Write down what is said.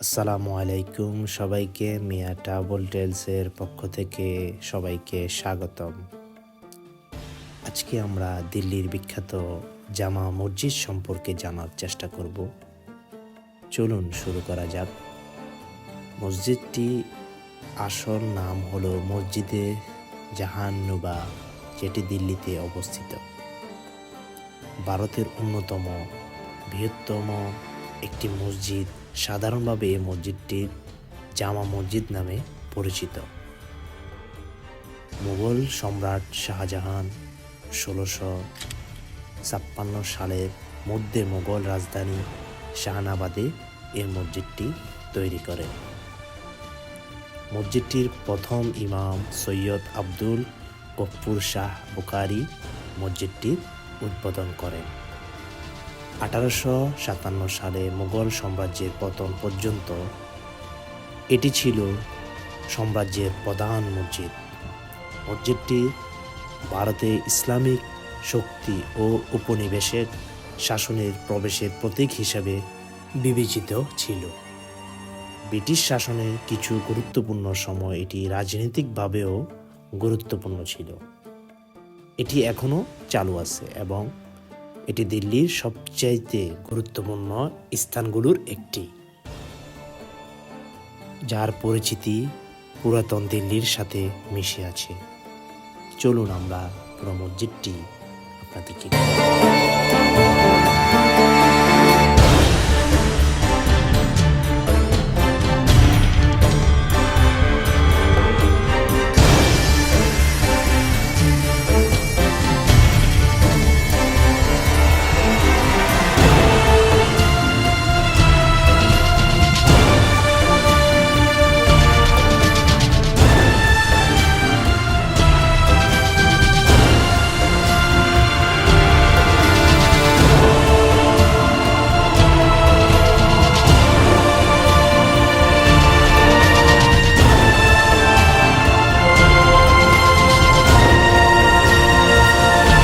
আসসালামু আলাইকুম সবাইকে মিয়া ট্রাভেল টেলসের পক্ষ থেকে সবাইকে স্বাগতম। আজকে আমরা দিল্লির বিখ্যাত জামা মসজিদ সম্পর্কে জানার চেষ্টা করব। চলুন শুরু করা যাক। মসজিদটি আসল নাম হলো মসজিদে জাহান্নুবা, যেটি দিল্লিতে অবস্থিত। ভারতের অন্যতম বৃহত্তম একটি মসজিদ সাধারণভাবে এই মসজিদটি জামা মসজিদ নামে পরিচিত। মুঘল সম্রাট শাহজাহান ষোলোশো ছাপ্পান্ন সালের মধ্যে মুঘল রাজধানী শাহনাবাদে এই মসজিদটি তৈরি করে। মসজিদটির প্রথম ইমাম সৈয়দ আব্দুল গফুর শাহ বুখারি মসজিদটির উদ্বোধন করেন। আঠারোশো সাতান্ন সালে মুঘল সাম্রাজ্যের পতন পর্যন্ত এটি ছিল সাম্রাজ্যের প্রধান মসজিদ। মসজিদটি ভারতে ইসলামিক শক্তি ও উপনিবেশের শাসনের প্রবেশের প্রতীক হিসাবে বিবেচিত ছিল। ব্রিটিশ শাসনের কিছু গুরুত্বপূর্ণ সময় এটি রাজনৈতিকভাবেও গুরুত্বপূর্ণ ছিল। এটি এখনও চালু আছে এবং এটি দিল্লির সবচাইতে গুরুত্বপূর্ণ স্থানগুলোর একটি। যার পরিচিতি পুরাতন দিল্লির সাথে মিশে আছে। চলুন আমরা পুরো মসজিদটি আপনাদেরকে